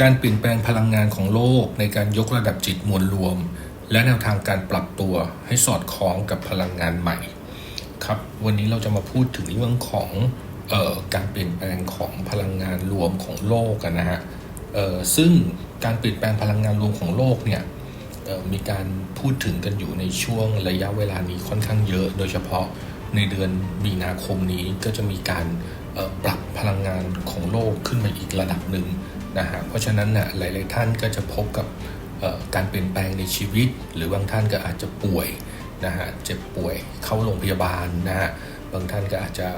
การเปลี่ยนแปลงพลังงานของโลกในการยกระดับจิตมวลรวม และแนวทางการปรับตัวให้สอดคล้องกับพลังงานใหม่ครับวันนี้เราจะมาพูดถึงเรื่องของออการเปลี่ยนแปลงของพลังงานรวมของโลกกันนะฮะซึ่งการเปลี่ยนแปลงพลังงานรวมของโลกเนี่ยมีการพูดถึงกันอยู่ในช่วงระยะเวลานี้ค่อนข้างเยอะ โดยเฉพาะในเดือนมีนาคมนี้ก็จะมีการปรับพลังงานของโลกขึ้นมาอีกระดับหนึ่ง นะฮะเพราะฉะนั้นน่ะหลาย ๆ ท่านก็จะพบกับการเปลี่ยนแปลงในชีวิต หรือบางท่านก็อาจจะป่วยนะฮะเจ็บป่วยเข้าโรงพยาบาลนะฮะบางท่านก็อาจจะ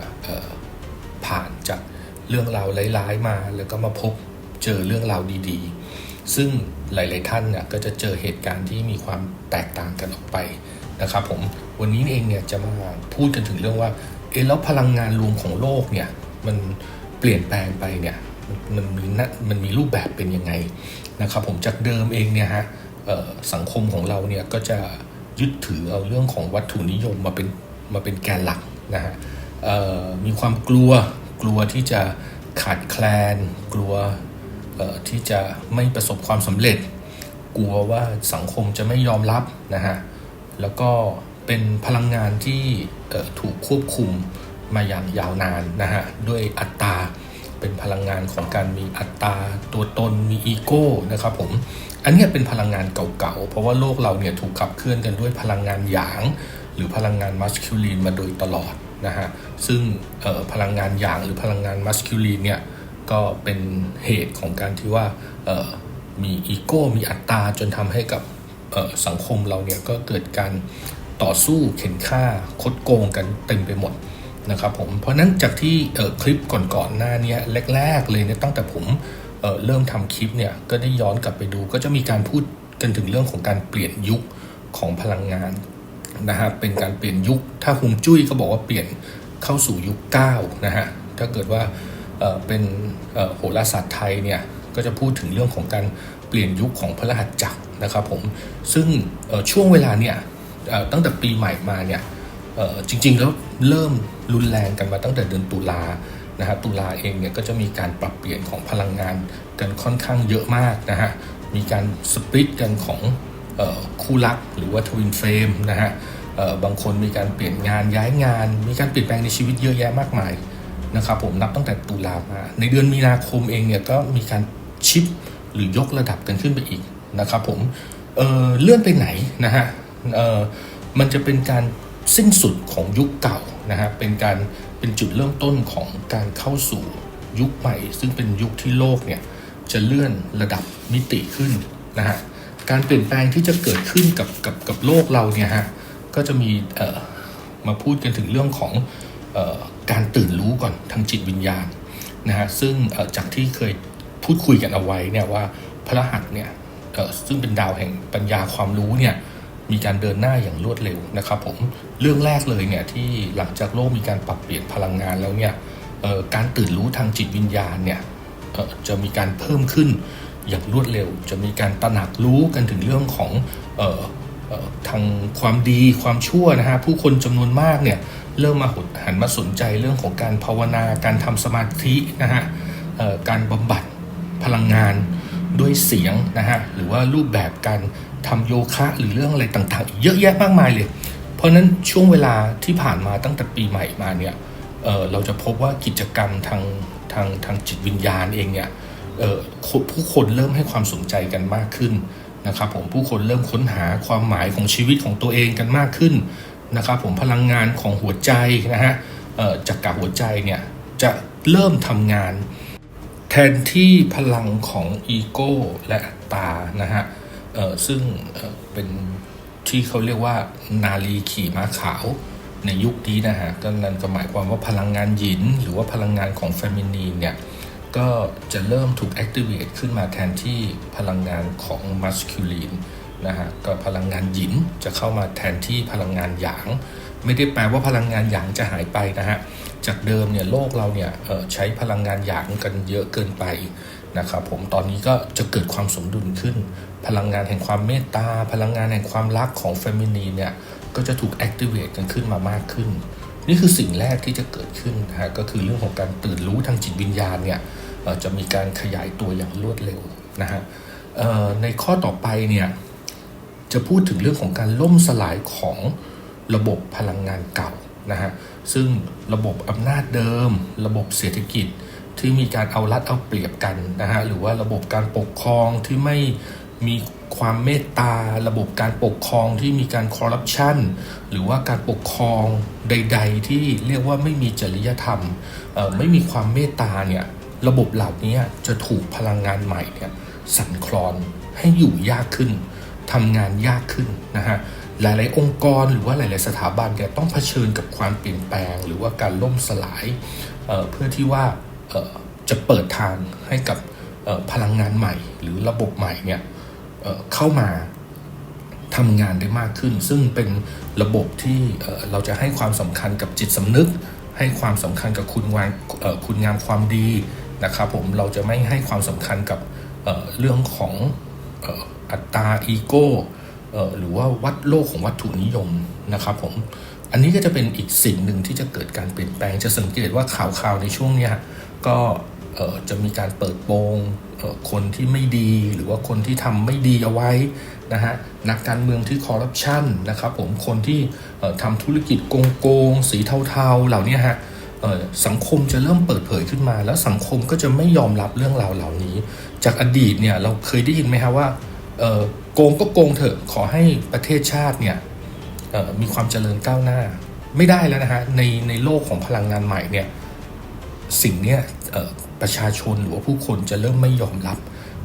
ผ่านจากเรื่องราวร้ายๆมา แล้วก็มาพบเจอเรื่องราวดีๆ ซึ่งหลาย ๆ ท่านเนี่ยก็จะเจอเหตุการณ์ที่มีความแตกต่างกันออกไปนะครับผมวันนี้เองเนี่ยจะมาพูดกันถึงเรื่องว่าเอ๊ะแล้วพลังงานรวมของโลกเนี่ยมันเปลี่ยนแปลงไปเนี่ย มันมีนะมันมีรูปแบบเป็นยังไงนะครับผมจากเดิมเองเนี่ยฮะสังคมของเราเนี่ยก็จะยึดถือเอาเรื่องของวัตถุนิยมมาเป็นมาเป็นแกนหลักนะฮะมีความกลัวกลัวที่จะขาดแคลน กลัวที่จะไม่ประสบความสำเร็จ กลัวว่าสังคมจะไม่ยอมรับนะฮะแล้วก็เป็นพลังงานที่ถูกควบคุมมาอย่างยาวนานนะฮะด้วยอัตรา เป็นพลังงานของการมีอัตราตัวตนมีอีโก้นะครับผมอันนี้เป็นพลังงานเก่าๆ เพราะว่าโลกเราเนี่ยถูกขับเคลื่อนกันด้วยพลังงานหยาง หรือพลังงานมัสคิลีนมาโดยตลอดนะฮะซึ่งพลังงานหยางหรือพลังงานมัสคิลีนเนี่ยก็เป็นเหตุของการที่ว่ามีอีโก้มีอัตตาจนทำให้กับสังคมเราเนี่ยก็เกิดการต่อสู้เข็นฆ่าคดโกงกันเต็มไปหมด นะครับผมเพราะนั้นจากที่คลิปก่อนๆหน้านี้แรกๆเลยเนี่ยตั้งแต่ผมเเริ่มทำคลิปเนี่ยก็ได้ย้อนกลับไปดู ก็จะมีการพูดกันถึงเรื่องของการเปลี่ยนยุคของพลังงานนะฮะเป็นการเปลี่ยนยุค ถ้าฮวงจุ้ยเขาบอกว่าเปลี่ยนเข้าสู่ยุค9นะฮะถ้าเกิดว่าเเป็นโหราศาสตร์ไทยเนี่ยก็จะพูดถึงเรื่องของการเปลี่ยนยุคของพระรหัสจักรนะครับผมซึ่งช่วงเวลาเนี่ยตั้งแต่ปีใหม่มาเนี่ย จริงๆ แล้วเริ่มรุนแรงกันมาตั้งแต่เดือนตุลานะฮะตุลาเองเนี่ยก็จะมีการปรับเปลี่ยนของพลังงานกันค่อนข้างเยอะมากนะฮะมีการสปริตกันของออคู่รักหรือว่าทวินเฟรมนะฮะบางคนมีการเปลี่ยนงานย้ายงาน มีการเปลี่ยนแปลงในชีวิตเยอะแยะมากมายนะครับผมนับตั้งแต่ตุลามา ในเดือนมีนาคมเองเนี่ยก็มีการชิปหรือยกระดับกันขึ้นไปอีกนะครับผมเเลื่อนไปไหนนะฮะมันจะเป็นการ สิ้นสุดของยุคเก่านะฮะเป็นการเป็นจุดเริ่มต้นของการเข้าสู่ยุคใหม่ ซึ่งเป็นยุคที่โลกเนี่ยจะเลื่อนระดับมิติขึ้นนะฮะการเปลี่ยนแปลงที่จะเกิดขึ้นกับกับกับโลกเราเนี่ยฮะก็จะมีเอ่อมาพูดกันถึงเรื่องของเออการตื่นรู้ก่อนทางจิตวิญญาณนะฮะซึ่งเอ่อจากที่เคยพูดคุยกันเอาไว้เนี่ยว่าพระหัสเนี่ยเอ่อซึ่งเป็นดาวแห่งปัญญาความรู้เนี่ยมีการเดินหน้าอย่างรวดเร็วนะครับผม เรื่องแรกเลยเนี่ยที่หลังจากโลกมีการปรับเปลี่ยนพลังงานแล้วเนี่ยการตื่นรู้ทางจิตวิญญาณเนี่ยจะมีการเพิ่มขึ้นอย่างรวดเร็ว จะมีการตระหนักรู้กันถึงเรื่องของออทางความดีความชั่วนะฮะผู้คนจำนวนมากเนี่ยเริ่มมาหดหันมาสนใจเรื่องของการภาวนาการทำสมาธินะฮะการบำบัดพลังงานด้วยเสียงนะฮะหรือว่ารูปแบบการทำโยคะหรือเรื่องอะไรต่างๆ เยอะแยะมากมายเลย ราะนั้นช่วงเวลาที่ผ่านมาตั้งแต่ปีใหม่มาเนี่ยเเราจะพบว่ากิจกรรมทางทางทางจิตวิญญาณเองเนี่ยผู้คนเริ่มให้ความสนใจกันมากขึ้นนะครับผมผู้คนเริ่มค้นหาความหมายของชีวิตของตัวเองกันมากขึ้นนะครับผมพลังงานของหัวใจนะฮะจากกับหัวใจเนี่ยจะเริ่มทำงาน แทนที่พลังของอีโก้และอัตตานะฮะซึ่งเเป็น ที่เขาเรียกว่านาลีขี่ม้าขาวในยุคนี้นะฮะก็นั่นก็หมายความว่าพลังงานหยิน หรือว่าพลังงานของเฟมินีนเนี่ย ก็จะเริ่มถูก activate ขึ้นมาแทนที่พลังงานของ masculine นะฮะก็พลังงานหยินจะเข้ามาแทนที่พลังงานหยาง ไม่ได้แปลว่าพลังงานหยางจะหายไปนะฮะจากเดิมเนี่ยโลกเราเนี่ยใช้พลังงานหยางกันเยอะเกินไป นะครับผมตอนนี้ก็จะเกิดความสมดุลขึ้น พลังงานแห่งความเมตตา พลังงานแห่งความรักของเฟมินีเนี่ยก็จะถูก activate กันขึ้นมามากขึ้น นี่คือสิ่งแรกที่จะเกิดขึ้นนะฮะก็คือเรื่องของการตื่นรู้ทางจิตวิญญาณเนี่ยจะมีการขยายตัวอย่างรวดเร็วนะฮะในข้อต่อไปเนี่ยจะพูดถึงเรื่องของการล่มสลายของระบบพลังงานเก่านะฮะซึ่งระบบอำนาจเดิม ระบบเศรษฐกิจ ที่มีการเอารัดเอาเปรียบกันนะฮะหรือว่าระบบการปกครองที่ไม่มีความเมตตาระบบการปกครองที่มีการคอร์รัปชันหรือว่าการปกครองใด ๆ ที่เรียกว่าไม่มีจริยธรรมไม่มีความเมตตาเนี่ยระบบเหล่านี้จะถูกพลังงานใหม่เนี่ยสั่นคลอนให้อยู่ยากขึ้นทำงานยากขึ้นนะฮะหลาย ๆ องค์กรหรือว่าหลาย ๆ สถาบันเนี่ยต้องเผชิญกับความเปลี่ยนแปลง หรือว่าการล่มสลายเเพื่อที่ว่า จะเปิดทางให้กับพลังงานใหม่ หรือระบบใหม่เนี่ยเข้ามาทำงานได้มากขึ้น ซึ่งเป็นระบบที่เราจะให้ความสำคัญกับจิตสำนึก ให้ความสำคัญกับคุณวางคุณงามความดีนะครับผมเราจะไม่ให้ความสำคัญกับเเรื่องของอ,อ,อัตราอีโก้หรือว่าวัดโลกของวัตถุนิยมนะครับผม อันนี้ก็จะเป็นอีกสิ่งหนึ่งที่จะเกิดการเปลี่ยนแปลง จะสังเกตว่าข่าวๆในช่วงนี้ก็จะมีการเปิดโปงคนที่ไม่ดีหรือว่าคนที่ทำไม่ดีเอาไว้นะฮะนักการเมืองที่คอร์รัปชันนะครับผมคนที่ทำธุรกิจโกงโกงๆสีเทาๆ เหล่านี้ฮะสังคมจะเริ่มเปิดเผยขึ้นมา แล้วสังคมก็จะไม่ยอมรับเรื่องราวเหล่านี้ จากอดีตเนี่ยเราเคยได้ยินไหมฮะว่าโกงก็โกงเถอะขอให้ประเทศชาติเนี่ย มีความเจริญก้าวหน้า ไม่ได้แล้วนะฮะในในโลกของพลังงานใหม่เนี่ยสิ่งเนี้ยประชาชนหรือว่าผู้คนจะเริ่มไม่ยอมรับ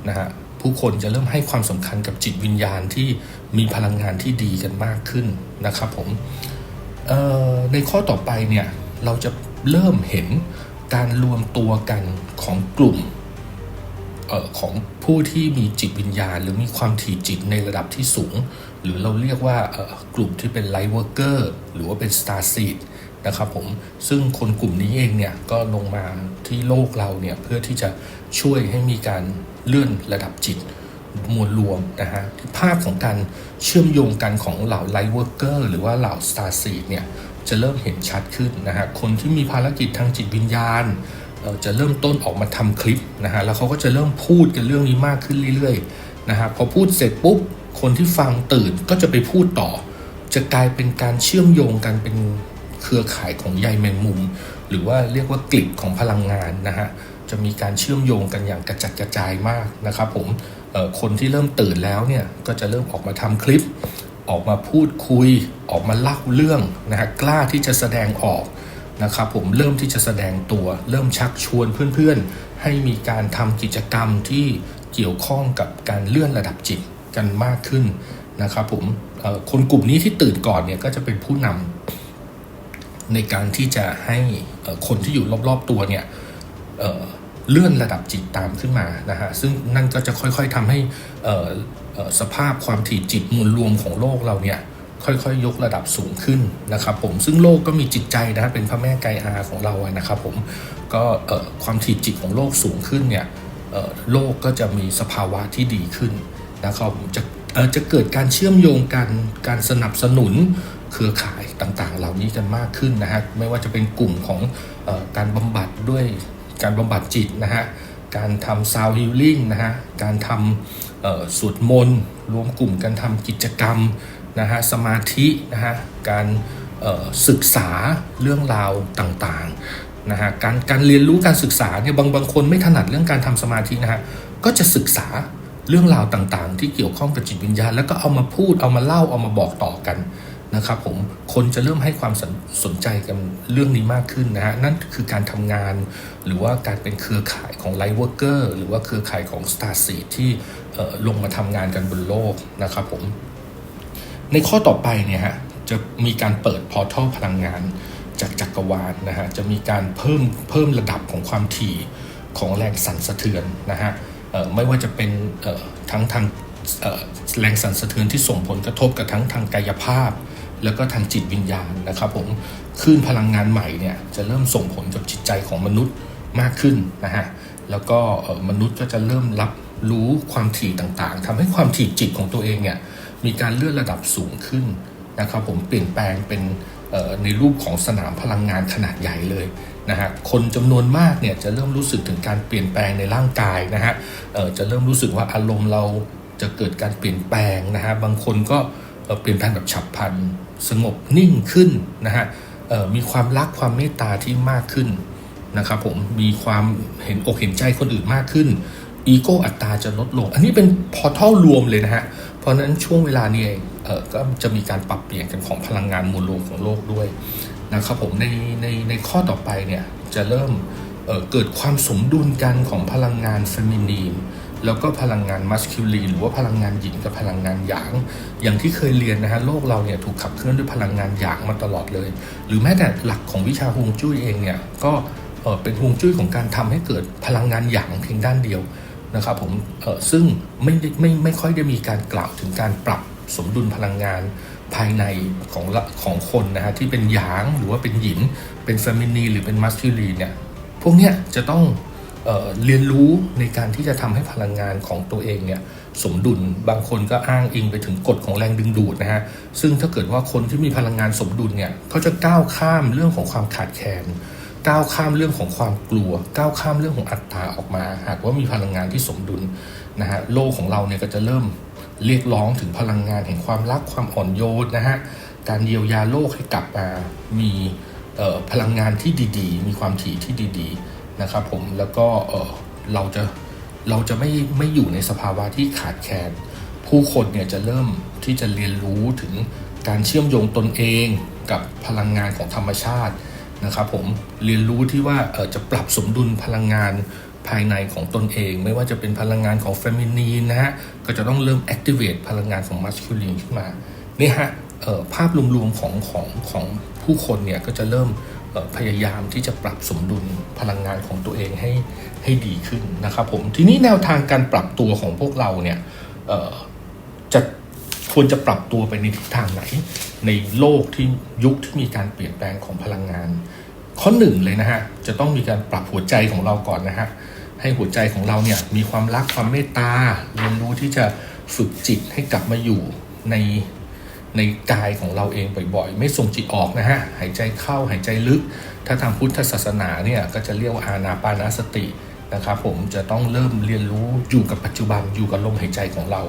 นะฮะผู้คนจะเริ่มให้ความสำคัญกับจิตวิญญาณที่มีพลังงานที่ดีกันมากขึ้นนะครับผมในข้อต่อไปเนี่ยเราจะเริ่มเห็นการรวมตัวกันของกลุ่มออของผู้ที่มีจิตวิญญาณ หรือมีความถี่จิตในระดับที่สูงหรือเราเรียกว่ากลุ่มที่เป็นไลท์เวอร์เกอร์หรือว่าเป็นสตาร์ซีดนะครับผมซึ่งคนกลุ่มนี้เองเนี่ยก็ลงมาที่โลกเราเนี่ยเพื่อที่จะช่วยให้มีการเลื่อนระดับจิตมวลรวมนะฮะภาพของการเชื่อมโยงกันของเหล่าไลท์เวอร์เกอร์หรือว่าเหล่าสตาร์ซีดเนี่ยจะเริ่มเห็นชัดขึ้นนะฮะคนที่มีภารกิจทางจิตวิญญาณจะเริ่มต้นออกมาทำคลิปนะฮะแล้วเขาก็จะเริ่มพูดกันเรื่องนี้มากขึ้นเรื่อยๆ นะฮะพอพูดเสร็จปุ๊บคนที่ฟังตื่นก็จะไปพูดต่อ จะกลายเป็นการเชื่อมโยงกันเป็นเครือข่ายของใยแมงมุม หรือว่าเรียกว่ากลิบของพลังงานนะฮะจะมีการเชื่อมโยงกันอย่างกระจัดกระจายมากนะครับผมคนที่เริ่มตื่นแล้วเนี่ยก็จะเริ่มออกมาทำคลิป ออกมาพูดคุย ออกมาเล่าเรื่องนะฮะกล้าที่จะแสดงออกนะครับผมเริ่มที่จะแสดงตัว เริ่มชักชวนเพื่อนๆ ให้มีการทำกิจกรรมที่ เกี่ยวข้องกับการเลื่อนระดับจิตกันมากขึ้นนะครับผมคนกลุ่มนี้ที่ตื่นก่อนเนี่ยก็จะเป็นผู้นำในการที่จะให้คนที่อยู่รอบๆตัวเนี่ยเเลื่อนระดับจิตตามขึ้นมานะฮะซึ่งนั่นก็จะค่อยๆทำให้สภาพความถี่จิตมวลรวมของโลกเราเนี่ยค่อยๆ ยกระดับสูงขึ้นนะครับผมซึ่งโลกก็มีจิตใจนะเป็นพระแม่ไกอาของเราอะนะครับผมก็ความถี่จิตของโลกสูงขึ้นเนี่ย โลกก็จะมีสภาวะที่ดีขึ้นนะครับจะเอ่อจะเกิดการเชื่อมโยงกันการสนับสนุนเครือข่ายต่างๆ เหล่านี้กันมากขึ้นนะฮะไม่ว่าจะเป็นกลุ่มของออการบำบัดด้วยการบำบัดจิตนะฮะการทำซาวฮิลลิ่งนะฮะการทำสวดมนต์รวมกลุ่มกันทำกิจกรรมนะฮะสมาธินะฮะการศึกษาเรื่องราวต่างๆ นะฮะการการเรียนรู้การศึกษาเนี่ยบางบางคนไม่ถนัดเรื่องการทำสมาธินะฮะก็จะศึกษาเรื่องราวต่างๆ ที่เกี่ยวข้องกับจิตวิญญาณ แล้วก็เอามาพูดเอามาเล่าเอามาบอกต่อกันนะครับผมคนจะเริ่มให้ความสนสนใจกันเรื่องนี้มากขึ้นนะฮะนั่นคือการทำงาน หรือว่าการเป็นเครือข่ายของไลท์เวอร์เกอร์หรือว่าเครือข่ายของ Star s e e d ที่ลงมาทำงานกันบนโลกนะครับผมในข้อต่อไปเนี่ยฮะจะมีการเปิดพอร์ทัลพลังงาน จากจักรวาลนะฮะจะมีการเพิ่มเพิ่มระดับของความถี่ของแรงสั่นสะเทือนนะฮะไม่ว่าจะเป็นทั้งทางแรงสั่นสะเทือนที่ส่งผลกระทบกับทั้งทางกายภาพ แล้วก็ทางจิตวิญญาณนะครับผมคลื่นพลังงานใหม่เนี่ยจะเริ่มส่งผลกับจิตใจของมนุษย์มากขึ้นนะฮะแล้วก็มนุษย์ก็จะเริ่มรับรู้ความถี่ต่างๆทำให้ความถี่จิตของตัวเองเนี่ยมีการเลื่อนระดับสูงขึ้นนะครับผมเปลี่ยนแปลงเป็น ในรูปของสนามพลังงานขนาดใหญ่เลยนะฮะคนจำนวนมากเนี่ยจะเริ่มรู้สึกถึงการเปลี่ยนแปลงในร่างกายนะฮะจะเริ่มรู้สึกว่าอารมณ์เราจะเกิดการเปลี่ยนแปลงนะฮะบางคนก็เปลี่ยนแปลงแบบฉับพลันสงบนิ่งขึ้นนะฮะมีความรักความเมตตาที่มากขึ้นนะครับผมมีความเห็นอกเห็นใจคนอื่นมากขึ้นอีโก้อัตราจะลดลง อันนี้เป็นพอทัลรวมเลยนะฮะเพราะนั้นช่วงเวลานี้เอง ก็จะมีการปรับเปลี่ยนกันของพลังงานมวลรวมของโลกด้วยนะครับผมในในในข้อต่อไปเนี่ยจะเริ่มเเกิดความสมดุลกันของพลังงานเฟมินีนแล้วก็พลังงานมัสคิลีนหรือว่าพลังงานหญิงกับพลังงานหยาง อย่างที่เคยเรียนนะฮะโลกเราเนี่ยถูกขับเคลื่อนด้วยพลังงานหยางมาตลอดเลย หรือแม้แต่หลักของวิชาฮวงจุ้ยเองเนี่ยก็เป็นฮวงจุ้ยของการทำให้เกิดพลังงานหยางเพียงด้านเดียวนะครับผมซึ่งไม่ได้ไม่ไม่ค่อยได้มีการกล่าวถึงการปรับ สมดุลพลังงานภายในของของคนนะฮะที่เป็นหยางหรือว่าเป็นหยินเป็นเฟมินีหรือเป็นมัสคิลีเนี่ยพวกเนี้ยจะต้องเออเรียนรู้ในการที่จะทำให้พลังงานของตัวเองเนี่ยสมดุลบางคนก็อ้างอิงไปถึงกฎของแรงดึงดูดนะฮะซึ่งถ้าเกิดว่าคนที่มีพลังงานสมดุลเนี่ยเขาจะก้าวข้ามเรื่องของความขาดแคลนก้าวข้ามเรื่องของความกลัว ก้าวข้ามเรื่องของอัตตาออกมา หากว่ามีพลังงานที่สมดุลนะฮะโลกของเราเนี่ยก็จะเริ่ม เรียกร้องถึงพลังงานแห่งความรักความอ่อนโยนนะฮะการเยียวยาโลกให้กลับมามีพลังงานที่ดีๆ มีความถี่ที่ดีๆนะครับผมแล้วก็เราจะเราจะไม่ไม่อยู่ในสภาวะที่ขาดแคลนผู้คนเนี่ยจะเริ่มที่จะเรียนรู้ถึงการเชื่อมโยงตนเองกับพลังงานของธรรมชาตินะครับผมเรียนรู้ที่ว่าจะปรับสมดุลพลังงาน ภายในของตนเอง ไม่ว่าจะเป็นพลังงานของเฟมินีนนะฮะก็จะต้องเริ่ม activate พลังงานของ masculine ขึ้นมานี่ฮะภาพรวมๆของของของผู้คนเนี่ยก็จะเริ่มพยายามที่จะปรับสมดุลพลังงานของตัวเองให้ให้ดีขึ้นนะครับผมทีนี้แนวทางการปรับตัวของพวกเราเนี่ยจะควรจะปรับตัวไปในทิศทางไหน ในโลกที่ยุคที่มีการเปลี่ยนแปลงของพลังงาน ข้อหนึ่งเลยนะฮะจะต้องมีการปรับหัวใจของเราก่อนนะฮะ ให้หัวใจของเราเนี่ยมีความรักความเมตตาเรียนรู้ที่จะฝึกจิตให้กลับมาอยู่ในในกายของเราเองบ่อยๆ ไม่ส่งจิตออกนะฮะ หายใจเข้าหายใจลึก ถ้าทางพุทธศาสนาเนี่ยก็จะเรียกว่าอานาปานาสตินะครับผมจะต้องเริ่มเรียนรู้อยู่กับปัจจุบันอยู่กับลมหายใจของเรา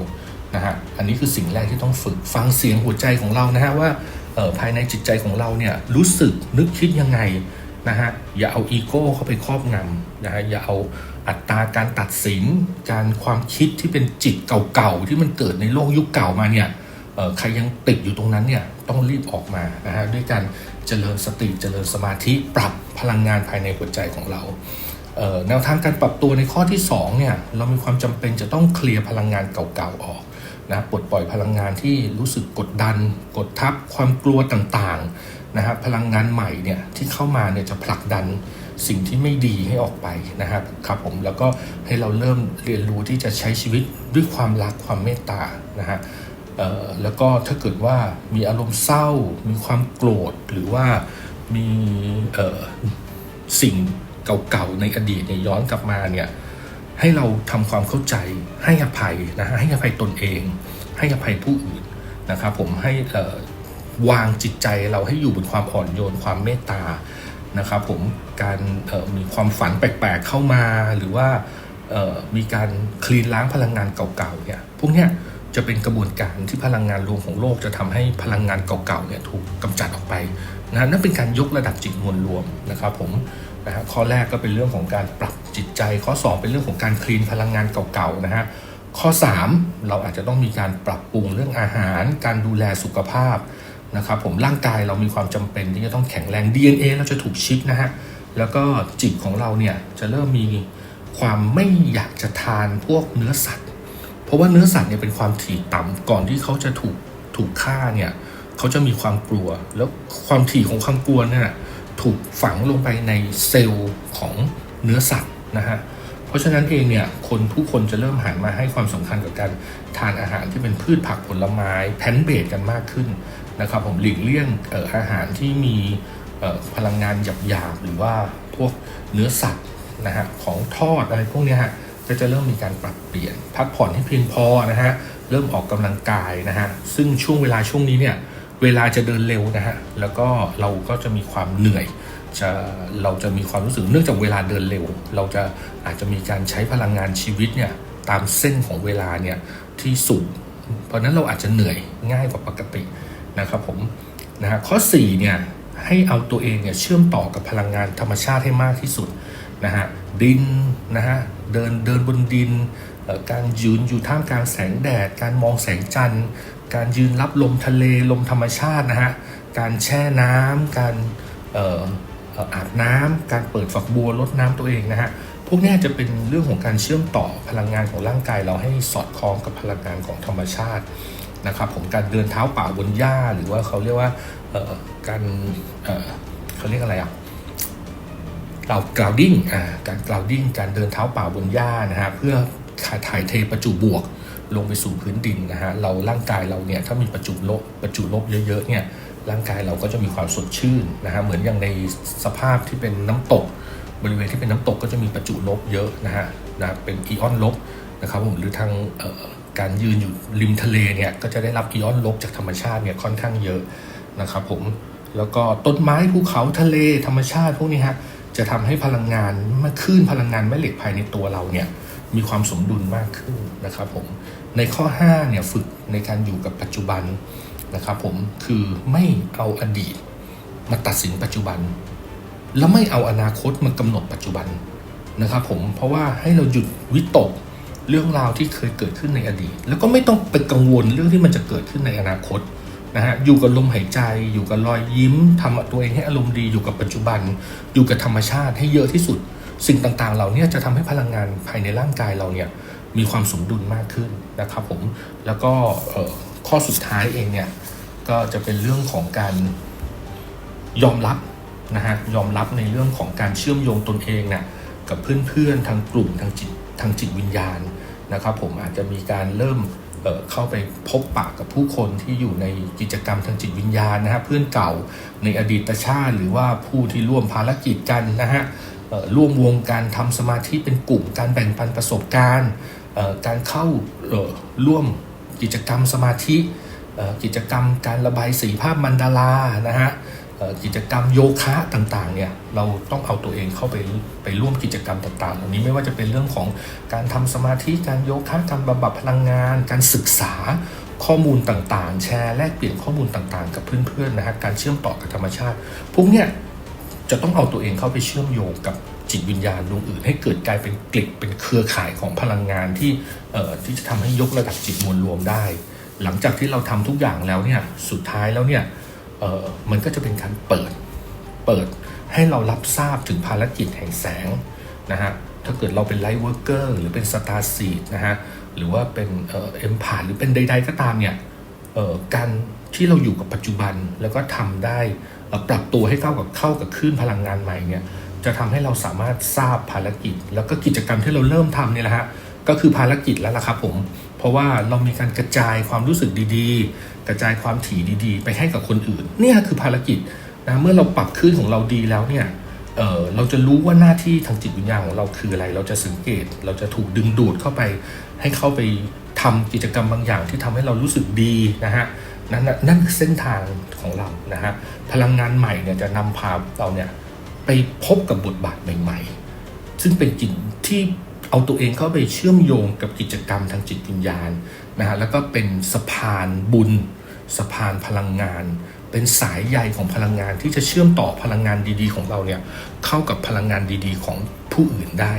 นะฮะอันนี้คือสิ่งแรกที่ต้องฝึกฟังเสียงหัวใจของเรานะฮะว่าออภายในจิตใจของเราเนี่ยรู้สึกนึกคิดยังไงนะฮะอย่าเอาอีโก้เข้าไปครอบงำนะฮะอย่าเอา อัตราการตัดสิน การความคิดที่เป็นจิตเก่าๆที่มันเกิดในโลกยุคเก่ามาเนี่ยใครยังติดอยู่ตรงนั้นเนี่ยต้องรีบออกมานะฮะด้วยการเจริญสติเจริญสมาธิปรับพลังงานภายในหัวใจของเราเแนวทางการปรับตัวในข้อที่2เนี่ยเรามีความจำเป็นจะต้องเคลียร์พลังงานเก่าๆออกนะปลดปล่อยพลังงานที่รู้สึกกดดัน กดทับความกลัวต่างๆนะฮะพลังงานใหม่เนี่ยที่เข้ามาเนี่ยจะผลักดัน สิ่งที่ไม่ดีให้ออกไปนะครับครับผมแล้วก็ให้เราเริ่มเรียนรู้ที่จะใช้ชีวิตด้วยความรักความเมตตานะฮะแล้วก็ถ้าเกิดว่ามีอารมณ์เศร้า มีความโกรธหรือว่ามีสิ่งเก่าๆในอดีตเนี่ยย้อนกลับมาเนี่ยให้เราทำความเข้าใจให้อภัยนะฮะให้อภัยตนเอง ให้อภัยผู้อื่นนะครับผมให้วางจิตใจเราให้อยู่บนความอ่อนโยนความเมตตา นะครับผมการมีความฝันแปลกๆเข้ามาหรือว่ามีการคลีนล้างพลังงานเก่าๆเนี่ยพวกเนี้ยจะเป็นกระบวนการที่พลังงานรวมของโลกจะทำให้พลังงานเก่าๆเนี่ยถูกกำจัดออกไปนะนั่นเป็นการยกระดับจิตมวลรวมนะครับผมนะฮะข้อแรกก็เป็นเรื่องของการปรับจิตใจ ข้อ 2 เป็นเรื่องของการคลีนพลังงานเก่าๆนะฮะข้อ 3 เราอาจจะต้องมีการปรับปรุงเรื่องอาหาร การดูแลสุขภาพ นะครับผมร่างกายเรามีความจำเป็นที่จะต้องแข็งแรง DNA เราจะถูกชิปนะฮะแล้วก็จิตของเราเนี่ยจะเริ่มมีความไม่อยากจะทานพวกเนื้อสัตว์ เพราะว่าเนื้อสัตว์เนี่ยเป็นความถี่ต่ำก่อนที่เขาจะถูกถูกฆ่าเนี่ยเขาจะมีความกลัว แล้วความถี่ของความกลัวเนี่ยถูกฝังลงไปในเซลล์ของเนื้อสัตว์นะฮะเพราะฉะนั้นเองเนี่ยคนผู้คนจะเริ่มหันมาให้ความสำคัญกับการทานอาหารที่เป็นพืชผักผลไม้แพนเบสกันมากขึ้น นะครับผมหลีกเลี่ยงออาหารที่มีพลังงานหยาบๆหรือว่าพวกเนื้อสัตว์นะฮะของทอดอะไรพวกนี้ฮะก็จะเริ่มมีการปรับเปลี่ยน พักผ่อนให้เพียงพอนะฮะเริ่มออกกำลังกายนะฮะซึ่งช่วงเวลาช่วงนี้เนี่ยเวลาจะเดินเร็วนะฮะแล้วก็เราก็จะมีความเหนื่อยจะเราจะมีความรู้สึกเนื่องจากเวลาเดินเร็ว เราจะอาจจะมีการใช้พลังงานชีวิตเนี่ยตามเส้นของเวลาเนี่ยที่สูงเพราะนั้นเราอาจจะเหนื่อยง่ายกว่าปกติ นะครับผมนะฮะข้อ4เนี่ยให้เอาตัวเองเนี่ยเชื่อมต่อกับพลังงานธรรมชาติให้มากที่สุดนะฮะดินนะฮะเดินเดินบนดินการยืนอยู่ท่ามกลางแสงแดด การมองแสงจันทร์ การยืนรับลมทะเลลมธรรมชาตินะฮะการแช่น้ำการอาบน้ำการเปิดฝักบัวรดน้ำตัวเองนะฮะพวกนี้จะเป็นเรื่องของการเชื่อมต่อพลังงานของร่างกายเราให้สอดคล้องกับพลังงานของธรรมชาติ นะครับผมการเดินเท้าเปล่าบนหญ้าหรือว่าเขาเรียกว่าการเเขาเรียกอะไรอะเรากราวดิ้งอ่าการกราวดิ้งการเดินเท้าเปล่าบนหญ้านะฮะเพื่อถ่ายเทประจุบวกลงไปสู่พื้นดินนะฮะเราร่างกายเราเนี่ยถ้ามีประจุลบประจุลบเยอะๆเนี่ยร่างกายเราก็จะมีความสดชื่นนะฮะเหมือนอย่างในสภาพที่เป็นน้ำตก บริเวณที่เป็นน้ำตกก็จะมีประจุลบเยอะนะฮะนะเป็นอีออนลบนะครับผมหรือทางเการยืนอยู่ริมทะเลเนี่ยก็จะได้รับอีออนลบจากธรรมชาติเนี่ยค่อนข้างเยอะนะครับผมแล้วก็ต้นไม้ภูเขาทะเลธรรมชาติพวกนี้ฮะจะทำให้พลังงานมาคลื่นพลังงานแม่เหล็กภายในตัวเราเนี่ยมีความสมดุลมากขึ้นนะครับผมในข้อ5เนี่ยฝึกในการอยู่กับปัจจุบันนะครับผมคือไม่เอาอดีตมาตัดสินปัจจุบัน แล้วไม่เอาอนาคตมากำหนดปัจจุบันนะครับผมเพราะว่าให้เราหยุดวิตก เรื่องราวที่เคยเกิดขึ้นในอดีต แล้วก็ไม่ต้องไปกังวลเรื่องที่มันจะเกิดขึ้นในอนาคตนะฮะอยู่กับลมหายใจ อยู่กับรอยยิ้มทำตัวเองให้อารมณ์ดีอยู่กับปัจจุบัน อยู่กับธรรมชาติให้เยอะที่สุด สิ่งต่างๆเหล่านี้จะทำให้พลังงานภายในร่างกายเราเนี่ยมีความสมดุลมากขึ้นนะครับผมแล้วก็ข้อสุดท้ายเองเนี่ยก็จะเป็นเรื่องของการยอมรับนะฮะยอมรับในเรื่องของการเชื่อมโยงตนเองเนี่ยกับเพื่อนๆทางกลุ่มทางจิตทางจิตวิญญาณ นะครับผมอาจจะมีการเริ่มเข้าไปพบปะกับผู้คนที่อยู่ในกิจกรรมทางจิตวิญญาณนะฮะเพื่อนเก่าในอดีตชาติ หรือว่าผู้ที่ร่วมภารกิจกันนะฮะร่วมวงการทำสมาธิเป็นกลุ่มการแบ่งปันประสบการณ์การเข้าร่วมกิจกรรมสมาธิกิจกรรมการระบายสีภาพมันดารานะฮะ กิจกรรมโยคะต่างๆเนี่ยเราต้องเอาตัวเองเข้าไปไปร่วมกิจกรรมต่างๆเหล่านี้ไม่ว่าจะเป็นเรื่องของการทำสมาธิการโยคะการบำบัดพลังงาน การศึกษาข้อมูลต่างๆ แชร์แลกเปลี่ยนข้อมูลต่างๆ กับเพื่อนๆนะฮะการเชื่อมต่อกับธรรมชาติ พวกเนี้ยจะต้องเอาตัวเองเข้าไปเชื่อมโยงกับจิตวิญญาณดวงอื่น ให้เกิดกลายเป็นกลิกเป็นเครือข่ายของพลังงานที่เอ่อที่จะทำให้ยกระดับจิตมวลรวมได้ หลังจากที่เราทำทุกอย่างแล้วเนี่ยสุดท้ายแล้วเนี่ย เออมันก็จะเป็นการเปิด เปิดให้เรารับทราบถึงภารกิจแห่งแสงนะฮะ ถ้าเกิดเราเป็นไลท์เวิร์กเกอร์หรือเป็นสตาร์ซีดนะฮะ หรือว่าเป็นเอ็มพาหรือเป็นใด ๆ ก็ตามเนี่ยเออการที่เราอยู่กับปัจจุบันแล้วก็ทำได้ปรับตัวให้เข้ากับเข้ากับคลื่นพลังงานใหม่เนี่ยจะทำให้เราสามารถทราบภารกิจ แล้วก็กิจกรรมที่เราเริ่มทำเนี่ยแหละฮะก็คือภารกิจแล้วล่ะครับผม เพราะว่าเรามีการกระจายความรู้สึกดีๆ กระจายความถี่ดีๆ ไปให้กับคนอื่น เนี่ยคือภารกิจนะเมื่อเราปรับคลื่นของเราดีแล้วเนี่ยเออเราจะรู้ว่าหน้าที่ทางจิตวิญญาณของเราคืออะไร เราจะสังเกต เราจะถูกดึงดูดเข้าไป ให้เข้าไปทำกิจกรรมบางอย่างที่ทำให้เรารู้สึกดีนะฮะนั่นนั่นคือเส้นทางของเรานะฮะพลังงานใหม่เนี่ยจะนำพาเราเนี่ยไปพบกับบทบาทใหม่ ๆ ซึ่งเป็นจิตที่เอาตัวเองเข้าไปเชื่อมโยงกับกิจกรรมทางจิตวิญญาณนะฮะแล้วก็เป็นสะพานบุญ สะพานพลังงาน เป็นสายใยของพลังงานที่จะเชื่อมต่อพลังงานดีๆ ของเราเนี่ยเข้ากับพลังงานดีๆ ของผู้อื่นได้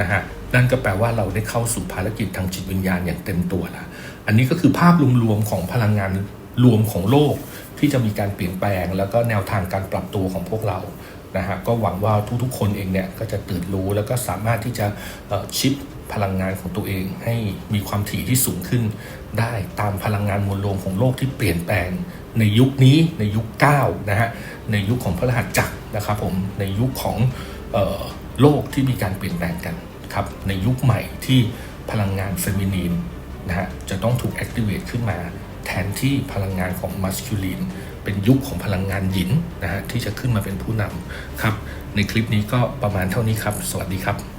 นะฮะนั่นก็แปลว่าเราได้เข้าสู่ภารกิจทางจิตวิญญาณอย่างเต็มตัวละอันนี้ก็คือภาพรวมๆของพลังงานรวมของโลกที่จะมีการเปลี่ยนแปลง แล้วก็แนวทางการปรับตัวของพวกเรา นะฮะก็หวังว่าทุกๆ คนเองเนี่ยก็จะตื่นรู้แล้วก็สามารถที่จะชิปพลังงานของตัวเองให้มีความถี่ที่สูงขึ้น ได้ตามพลังงานมวลรวมของโลกที่เปลี่ยนแปลงในยุคนี้ในยุค9นะฮะในยุคของพระรหัสจักรนะครับผมในยุคของออโลกที่มีการเปลี่ยนแปลงกันครับในยุคใหม่ที่พลังงานเฟมินีนนะฮะจะต้องถูกแอคทีเวตขึ้นมา แทนที่พลังงานของมัสคิลีน เป็นยุคของพลังงานหยินนะฮะที่จะขึ้นมาเป็นผู้นำครับ ในคลิปนี้ก็ประมาณเท่านี้ครับ สวัสดีครับ